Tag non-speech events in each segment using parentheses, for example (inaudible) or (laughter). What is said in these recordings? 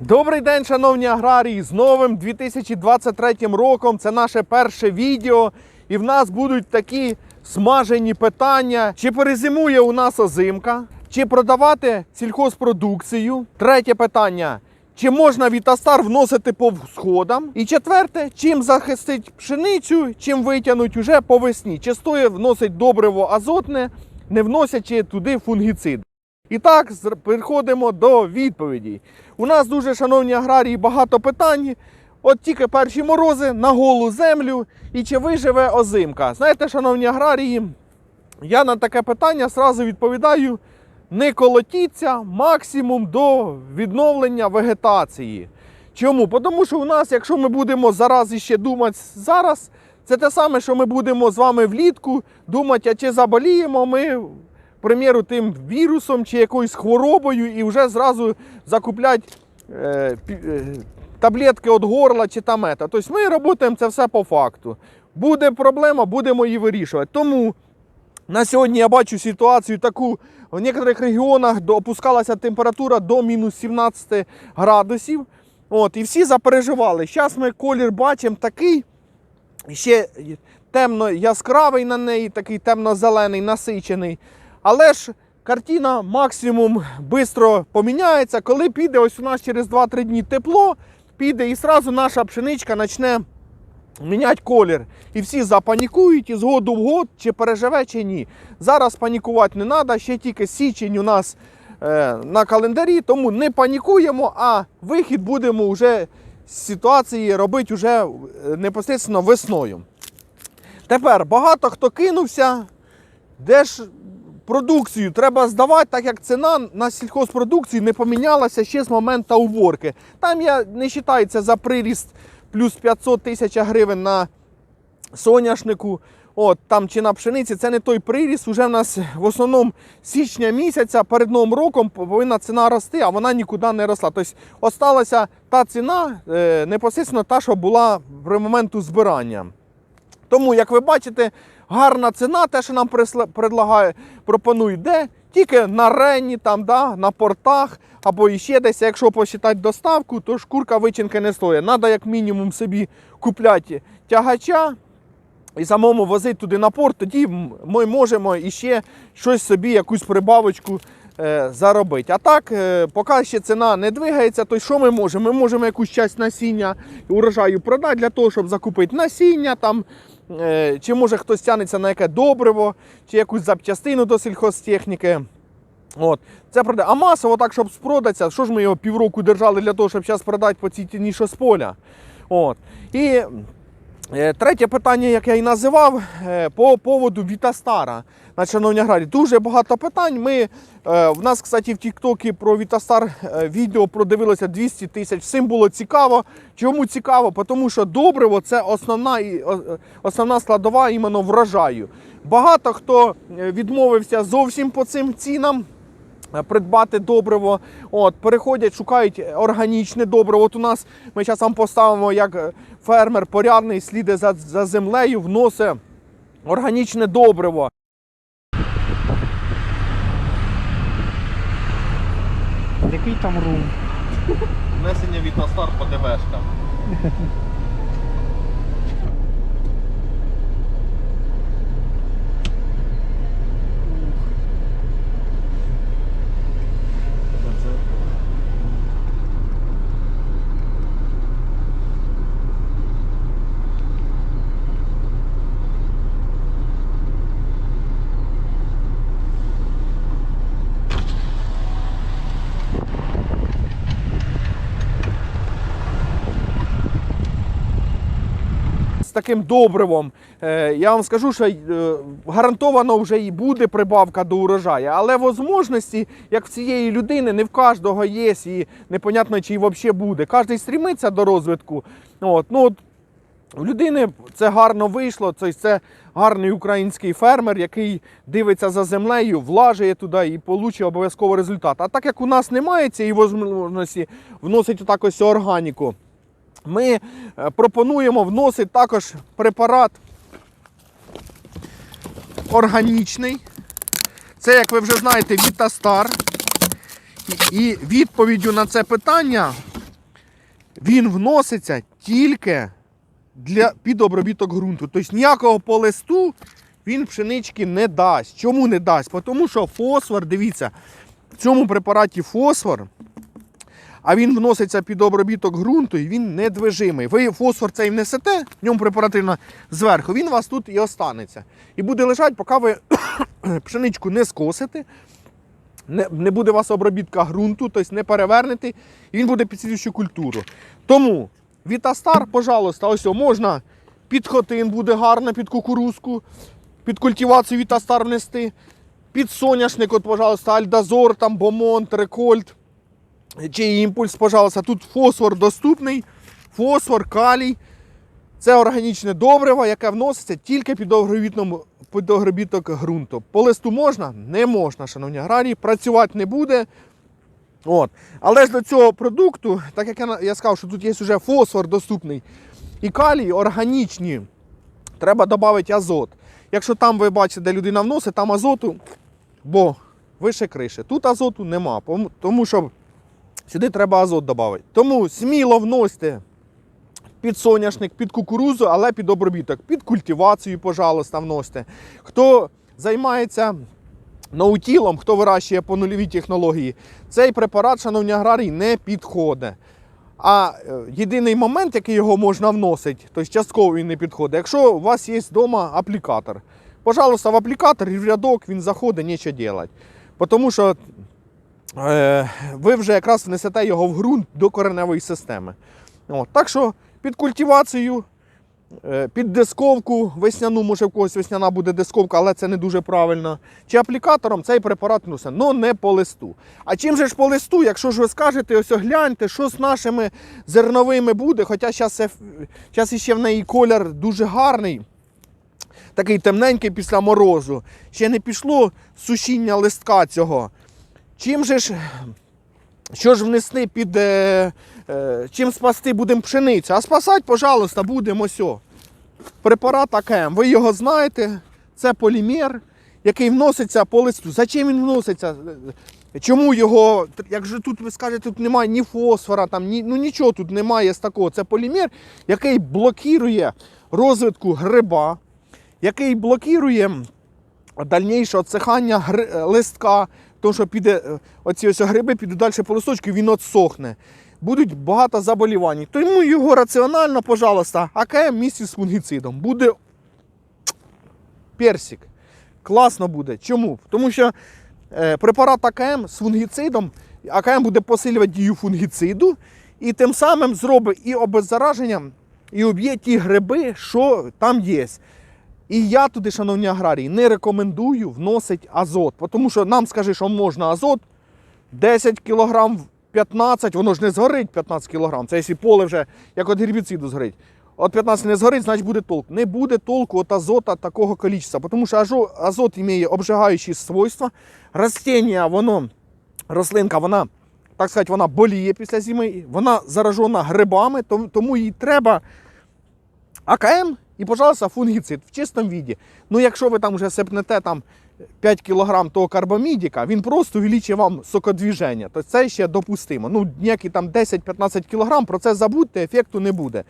Добрий день, шановні аграрії! З новим 2023 роком. Це наше перше відео. І в нас будуть такі смажені питання: чи перезимує у нас озимка, чи продавати сільхозпродукцію. Третє питання. Чи можна Вітастар вносити по сходам? І четверте, чим захистить пшеницю, чим витягнуть уже по весні? Чи стоїть вносить добриво азотне, не вносячи туди фунгіцид? І так, переходимо до відповідей. У нас дуже, шановні аграрії, багато питань. От тільки перші морози на голу землю і чи виживе озимка. Знаєте, шановні аграрії, я на таке питання сразу відповідаю: не колотіться максимум до відновлення вегетації. Чому? Тому що у нас, якщо ми будемо зараз іще думати зараз, це те саме, що ми будемо з вами влітку думати, а чи заболіємо ми, к примеру, тим вірусом чи якоюсь хворобою, і вже зразу закуплять е, е, таблетки від горла чи там ета. Тобто ми працюємо це все по факту. Буде проблема, будемо її вирішувати. Тому на сьогодні я бачу ситуацію таку. В деяких регіонах опускалася температура до мінус 17 градусів. От, і всі запереживали. Зараз ми колір бачимо такий, ще темно яскравий на неї, такий темно-зелений, насичений. Але ж картина максимум швидко поміняється, коли піде ось у нас через 2-3 дні тепло, піде і одразу наша пшеничка почне міняти колір. І всі запанікують і з году в год, чи переживе, чи ні. Зараз панікувати не треба, ще тільки січень у нас е, на календарі, тому не панікуємо, а вихід будемо вже з ситуації робити вже непосередньо весною. Тепер багато хто кинувся, де ж продукцію треба здавати, так як ціна на сільхозпродукцію не помінялася ще з моменту уборки. Там я не вважається за приріст плюс 500 тисяч гривень на соняшнику. От, там чи на пшениці, це не той приріст. Уже в нас в основному січня місяця перед новим роком повинна ціна рости, а вона нікуди не росла. Тобто осталася та ціна е, непосередньо та, що була при моменту збирання. Тому, як ви бачите, гарна ціна, те, що нам предлагає, пропонують, де тільки на рені, там, да, на портах або іще десь, якщо посчитати доставку, то шкурка вичинки не стоїть. Треба як мінімум собі купляти тягача і самому возити туди на порт, тоді ми можемо іще щось собі, якусь прибавочку е, заробити. А так, е, поки ще ціна не двигається, то що ми можемо? Ми можемо якусь часть насіння урожаю продати для того, щоб закупити насіння там. Е, Чи може хтось тягнеться на яке добриво, чи якусь запчастину до сільхозтехніки. От. Це продає. А масово так, щоб спродатися, що ж ми його півроку держали для того, щоб зараз продати по цій ціні, що з поля. От. І Третє питання, як я і називав, е, по поводу Вітастара. Значить, шановні дуже багато питань. Ми, е, в нас, кстати, в Тіктокі про Вітастар е, відео продивилося 200 тисяч. Всім було цікаво. Чому цікаво? Тому що добриво це основна, е, основна складова іменно врожаю. Багато хто е, відмовився зовсім по цим цінам е, придбати добриво. От, переходять, шукають органічне добриво. От у нас ми зараз вам поставимо, як е, фермер порядний слідить за, за землею, вносить органічне добриво. Який там рум? Внесення від Настар по ДВшкам. (laughs) таким добривом. Е, Я вам скажу, що е, гарантовано вже і буде прибавка до урожаю. Але можливості, як в цієї людини, не в кожного є, і непонятно, чи взагалі буде. Кожен стрімиться до розвитку. От, ну, от, у людини це гарно вийшло. Це, це гарний український фермер, який дивиться за землею, влажує туди і получить обов'язково результат. А так як у нас немає цієї можливості вносить отак ось органіку, ми е, пропонуємо вносити також препарат органічний. Це, як ви вже знаєте, Вітастар. І відповіддю на це питання він вноситься тільки для під обробіток ґрунту. Тобто ніякого по листу він пшенички не дасть. Чому не дасть? Тому що фосфор, дивіться, в цьому препараті фосфор, а він вноситься під обробіток ґрунту і він недвижимий. Ви фосфор цей внесете, в ньому препаративно зверху, він у вас тут і останеться. І буде лежати, поки ви (coughs) пшеничку не скосите, не, не буде у вас обробітка ґрунту, тобто не перевернете, і він буде під слідчу культуру. Тому Вітастар, пожалуйста, ось можна під хотин буде гарно, під кукурузку, під культивацію Вітастар внести, під соняшник, от, пожалуйста, Альдазор, там, Бомонт, Рекольт чи імпульс, пожалуйста. Тут фосфор доступний, фосфор, калій. Це органічне добриво, яке вноситься тільки під огробіток ґрунту. По листу можна? Не можна, шановні аграрії. Працювати не буде. От. Але ж до цього продукту, так як я, я сказав, що тут є вже фосфор доступний і калій органічні, треба додати азот. Якщо там ви бачите, де людина вносить, там азоту, бо вище криші. Тут азоту нема, тому що сюди треба азот додати. Тому сміло вносьте під соняшник, під кукурузу, але під обробіток, під культивацію, пожалуйста, вносьте. Хто займається наутілом, хто вирощує по нульовій технології, цей препарат, шановні аграрії, не підходить. А е, єдиний момент, який його можна вносити, тобто частково він не підходить, якщо у вас є вдома аплікатор. Пожалуйста, в аплікатор в рядок він заходить, нічого робити. Тому що ви вже якраз внесете його в ґрунт до кореневої системи. От. Так що під культивацію, е, під дисковку весняну, може в когось весняна буде дисковка, але це не дуже правильно. Чи аплікатором цей препарат вносить, ну не по листу. А чим же ж по листу, якщо ж ви скажете, ось гляньте, що з нашими зерновими буде, хоча зараз іще в неї колір дуже гарний. Такий темненький після морозу. Ще не пішло сушіння листка цього. Чим же ж що ж внести під. Е, е, чим спасти будемо пшеницю? А спасати, пожалуйста, будемо ось. Препарат АКМ. Ви його знаєте, це полімер, який вноситься по листу. Зачем він вноситься? Чому його, як же тут ви скажете, тут немає ні фосфора, там, ні, ну нічого тут немає з такого. Це полімер, який блокує розвитку гриба, який блокує дальніше отсихання гри- листка, тому що піде е, оці ось гриби підуть далі по листочку, він отсохне. Будуть багато заболівань. Тому його раціонально, пожалуйста, АКМ місці з фунгіцидом. Буде персик. Класно буде. Чому? Тому що е, препарат АКМ з фунгіцидом, АКМ буде посилювати дію фунгіциду і тим самим зробить і обеззараження, і уб'є ті гриби, що там є. І я туди, шановні аграрії, не рекомендую вносити азот, тому що нам скажи, що можна азот 10 кг, 15, воно ж не згорить 15 кг. Це якщо поле вже як від гербіциду згорить. От 15 не згорить, значить буде толк. Не буде толку від азота такого кількості, тому що азот має обжигаючі свойства. Растіння, воно, рослинка, вона, так сказати, вона боліє після зими, вона заражена грибами, тому їй треба АКМ і, пожалуйста, фунгіцид в чистому віді. Ну, якщо ви там вже сипнете там 5 кг того карбамідіка, він просто увеличує вам сокодвіження. То це ще допустимо. Ну, ніякі там 10-15 кг, про це забудьте, ефекту не буде.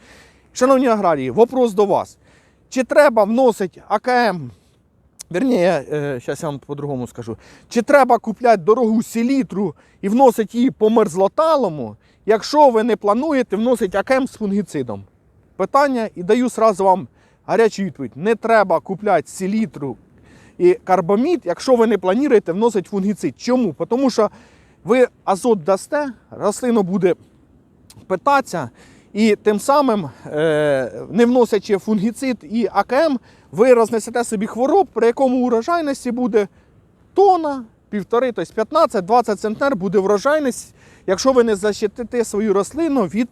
Шановні аграрії, вопрос до вас. Чи треба вносити АКМ? Верніше, зараз я вам по-другому скажу. Чи треба купляти дорогу селітру і вносити її по мерзлоталому, якщо ви не плануєте вносити АКМ з фунгіцидом? питання і даю сразу вам гарячу відповідь. Не треба купляти селітру і карбамід, якщо ви не плануєте вносити фунгіцид. Чому? Тому що ви азот дасте, рослина буде питатися, і тим самим, е, не вносячи фунгіцид і АКМ, ви рознесете собі хвороб, при якому урожайності буде тона, півтори, тобто 15-20 центнер буде врожайність, якщо ви не защитите свою рослину від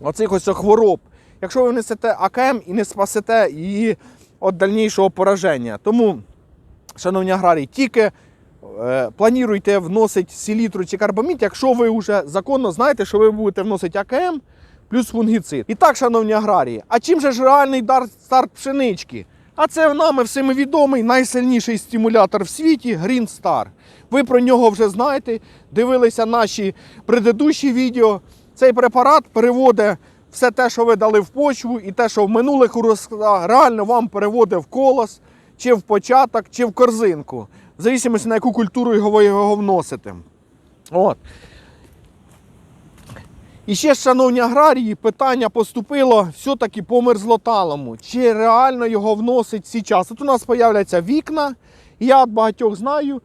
оцих ось хвороб. Якщо ви внесете АКМ і не спасете її від дальнішого пораження. Тому, шановні аграрії, тільки е, плануйте вносити селітру чи карбамід, якщо ви вже законно знаєте, що ви будете вносити АКМ плюс фунгіцид. І так, шановні аграрії, а чим же ж реальний дар старт пшенички? А це нами всіми відомий найсильніший стимулятор в світі Green Star. Ви про нього вже знаєте, дивилися наші предыдущі відео. Цей препарат переводить все те, що ви дали в почву, і те, що в минулих урожаях, реально вам переводить в колос, чи в початок, чи в корзинку. В залежності на яку культуру його його вносите. От. І ще, шановні аграрії, питання поступило все-таки по мерзлоталому. Чи реально його вносить зараз? Тут у нас з'являться вікна, і я від багатьох знаю,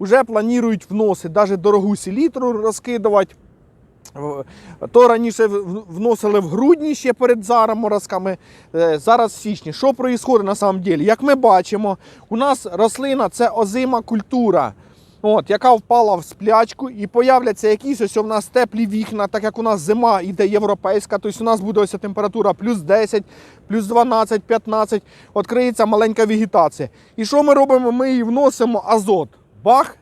вже планують вносити, навіть дорогу селітру розкидувати. То раніше вносили в грудні ще перед заморозками, е, зараз в січні. Що відбувається на самом деле? Як ми бачимо, у нас рослина це озима культура, от, яка впала в сплячку, і появляться якісь ось у нас теплі вікна, так як у нас зима йде європейська, тобто у нас буде ось температура плюс 10, плюс 12, 15, відкриється маленька вегетація. І що ми робимо? Ми її вносимо азот. Бах!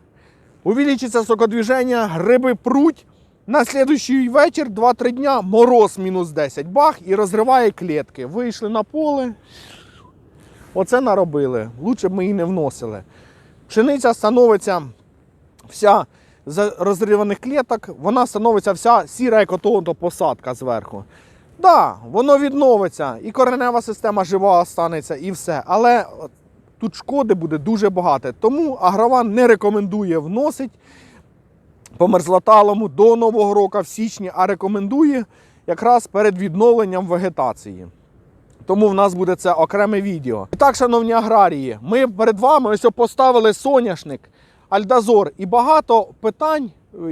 Увеличиться сокодвіження, гриби пруть. На слідуючий вечір, 2-3 дня, мороз мінус 10. Бах і розриває клітки. Вийшли на поле. Оце наробили. Лучше б ми її не вносили. Пшениця становиться вся з розриваних кліток, вона становиться вся сіра, як ото посадка зверху. Так, да, воно відновиться, і коренева система жива останеться, і все. Але тут шкоди буде дуже багато. Тому агрован не рекомендує вносити по мерзлоталому до Нового року в січні, а рекомендує якраз перед відновленням вегетації. Тому в нас буде це окреме відео. І так, шановні аграрії, ми перед вами ось поставили соняшник, альдазор і багато питань,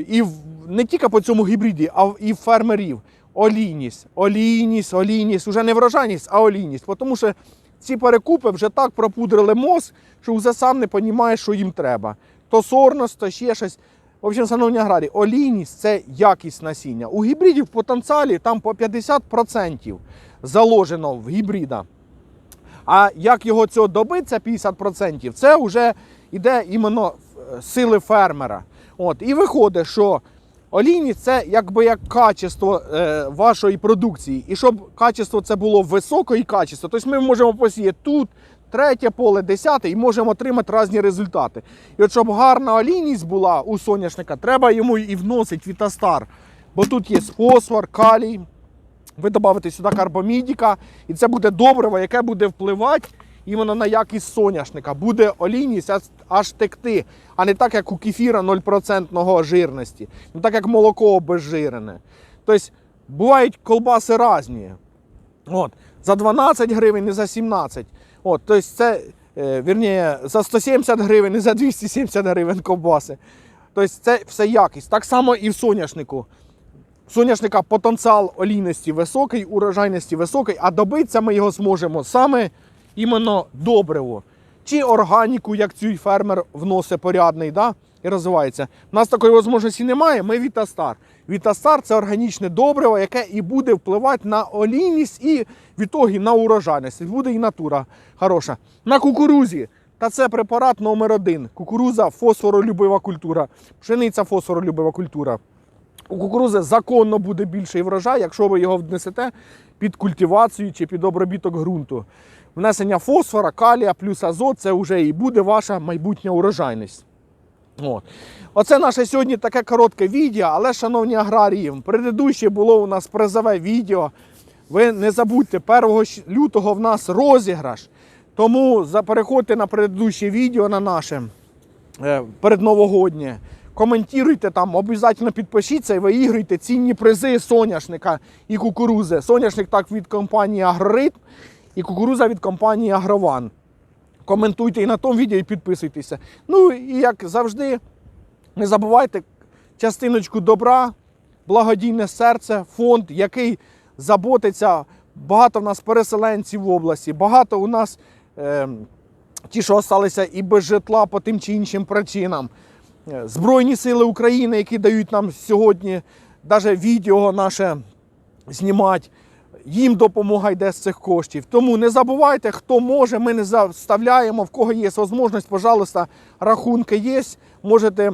і не тільки по цьому гібриді, а і фермерів. Олійність, олійність, олійність, уже не врожайність, а олійність. Тому що ці перекупи вже так пропудрили мозг, що вже сам не розуміє, що їм треба. То сорност, то ще щось. В общем, шановні аграрії, олійність це якість насіння. У гібридів в потенціалі там по 50% заложено в гібрида. А як його цього добити, це 50%, це вже йде іменно е, сили фермера. От, і виходить, що олійність це якби як качество е, вашої продукції. І щоб качество це було високої качество, тобто ми можемо посіяти тут, третє поле, десяте, і можемо отримати різні результати. І от щоб гарна олійність була у соняшника, треба йому і вносити вітастар. Бо тут є фосфор, калій, ви додавите сюди карбомідіка, і це буде добриво, яке буде впливати іменно на якість соняшника. Буде олійність аж, аж текти, а не так, як у кефіра 0% жирності, не так як молоко обезжирене. Тобто бувають колбаси різні. От, за 12 гривень і за 17. От, тобто це, е, вірніше, за 170 гривень і за 270 гривень ковбаси. Тобто це все якість. Так само і в соняшнику. У Соняшника потенціал олійності високий, урожайності високий, а добитися ми його зможемо саме іменно добриво. Чи органіку, як цей фермер вносить порядний, да? і розвивається. У нас такої можливості немає, ми Вітастар. Вітастар це органічне добриво, яке і буде впливати на олійність і в ітогі на урожайність. Буде і натура хороша. На кукурузі. Та це препарат номер один. Кукуруза фосфоролюбива культура, пшениця фосфоролюбива культура. У кукурузи законно буде більший врожай, якщо ви його внесете під культивацію чи під обробіток ґрунту. Внесення фосфора, калія плюс азот це вже і буде ваша майбутня урожайність. От. Оце наше сьогодні таке коротке відео, але, шановні аграрії, предыдуще було у нас призове відео. Ви не забудьте, 1 лютого в нас розіграш. Тому переходьте на предыдуще відео на наше е, передновогоднє. Коментуйте там, обов'язково підпишіться і виігруйте цінні призи соняшника і кукурузи. Соняшник так від компанії Агроритм і кукуруза від компанії Агрован. Коментуйте і на тому відео і підписуйтеся. Ну і як завжди, не забувайте частиночку добра, благодійне серце, фонд, який заботиться. Багато в нас переселенців в області, багато у нас е, ті, що залишилися і без житла по тим чи іншим причинам. Е, Збройні сили України, які дають нам сьогодні навіть відео наше знімати. Їм допомога йде з цих коштів. Тому не забувайте, хто може, ми не заставляємо, в кого є можливість, пожалуйста, рахунки є. Можете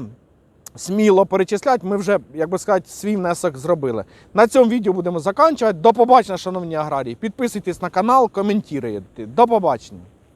сміло перечисляти. Ми вже, як би сказати, свій внесок зробили. На цьому відео будемо закінчувати. До побачення, шановні аграрії. Підписуйтесь на канал, коментуйте. До побачення.